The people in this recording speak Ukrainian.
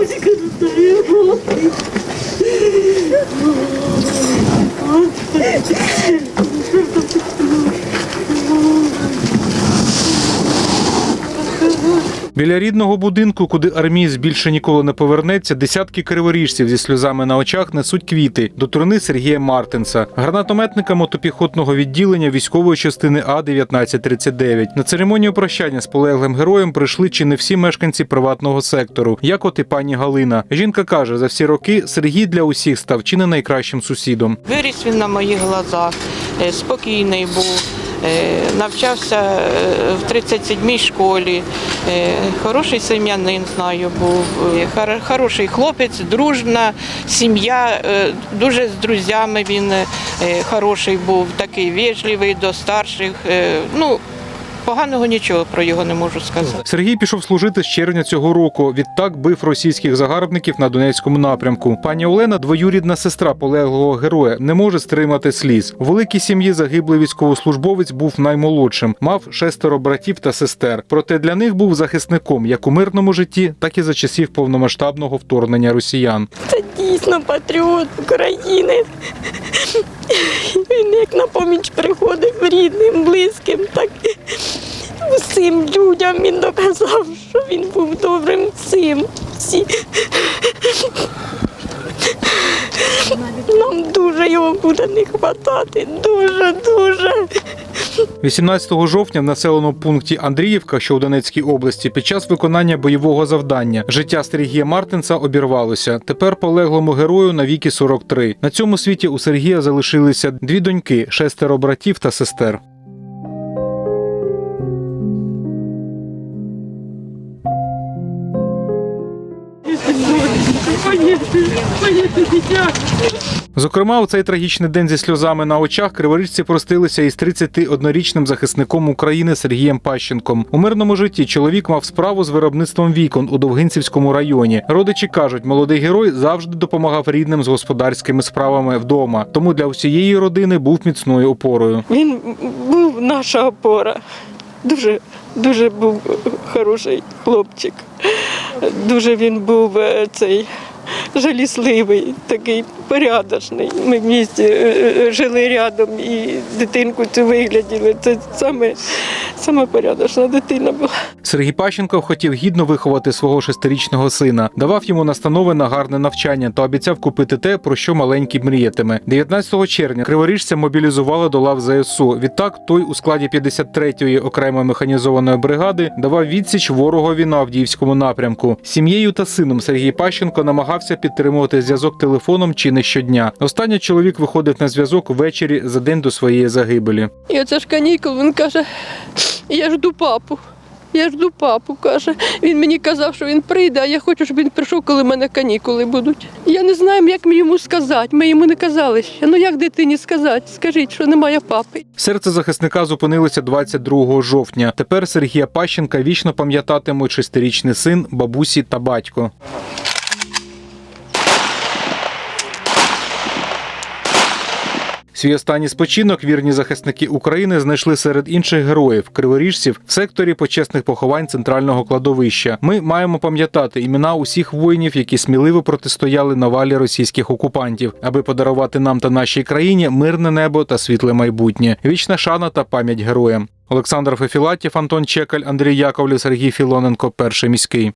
Başkanım dayı. Біля рідного будинку, куди армієць більше ніколи не повернеться, десятки криворіжців зі сльозами на очах несуть квіти до труни Сергія Мартинса, гранатометника мотопіхотного відділення військової частини А 1939 На церемонію прощання з полеглим героєм прийшли чи не всі мешканці приватного сектору, як от і пані Галина. Жінка каже, за всі роки Сергій для усіх став чи не найкращим сусідом. Виріс він на моїх глазах, е, спокійний був, е, навчався е, в 37-й школі. Е, Хороший сем'янин, знаю, був. Е, Хороший хлопець, дружна сім'я, е, дуже з друзями він хороший був, такий вежливий до старших. Ну, поганого нічого про його не можу сказати. Сергій пішов служити з червня цього року. Відтак бив російських загарбників на Донецькому напрямку. Пані Олена, двоюрідна сестра полеглого героя, не може стримати сліз. У великій сім'ї загиблий військовослужбовець був наймолодшим, мав шестеро братів та сестер. Проте для них був захисником як у мирному житті, так і за часів повномасштабного вторгнення росіян. Це дійсно патріот України. Він як на поміч приходив рідним, близьким, так усім людям він доказав, що він був добрим всім. Всі. Нам дуже його буде не хватати. Дуже, дуже. 18 жовтня в населеному пункті Андріївка, що у Донецькій області, під час виконання бойового завдання життя Сергія Мартинса обірвалося. Тепер полеглому герою на віки 43. На цьому світі у Сергія залишилися дві доньки, шестеро братів та сестер. Зокрема, у цей трагічний день зі сльозами на очах криворіжці простилися із 31-річним захисником України Сергієм Пащенком. У мирному житті чоловік мав справу з виробництвом вікон у Довгинцівському районі. Родичі кажуть, молодий герой завжди допомагав рідним з господарськими справами вдома. Тому для всієї родини був міцною опорою. Він був наша опора. Дуже, дуже був хороший хлопчик. Дуже він був е, цей жалісливий, такий порядочний. Ми в місті е, е, жили рядом і дитинку цю вигляділи. Це саме, саме порядочна дитина була. Сергій Пащенко хотів гідно виховати свого шестирічного сина, давав йому настанови на гарне навчання та обіцяв купити те, про що маленький мріятиме. 19 червня криворіжця мобілізували до лав ЗСУ. Відтак той у складі 53-ї окремої механізованої бригади давав відсіч ворогові на Авдіївському напрямку. Сім'єю та сином Сергій Пащенко намагався підтримувати зв'язок телефоном чи не щодня. Останній чоловік виходив на зв'язок ввечері за день до своєї загибелі. І оце ж канікул, він каже, я жду папу. Я жду папу, каже. Він мені казав, що він прийде, а я хочу, щоб він прийшов, коли в мене канікули будуть. Я не знаю, як мені йому сказати. Ми йому не казали ще. Ну як дитині сказати? Скажіть, що немає папи. Серце захисника зупинилося 22 жовтня. Тепер Сергія Пащенка вічно пам'ятатимуть шестирічний син, бабусі та батько. Свій останній спочинок вірні захисники України знайшли серед інших героїв криворіжців в секторі почесних поховань центрального кладовища. Ми маємо пам'ятати імена усіх воїнів, які сміливо протистояли навалі російських окупантів, аби подарувати нам та нашій країні мирне небо та світле майбутнє. Вічна шана та пам'ять героям. Олександр Фефілатів, Антон Чекаль, Андрій Яковлів, Сергій Філоненко. Перший міський.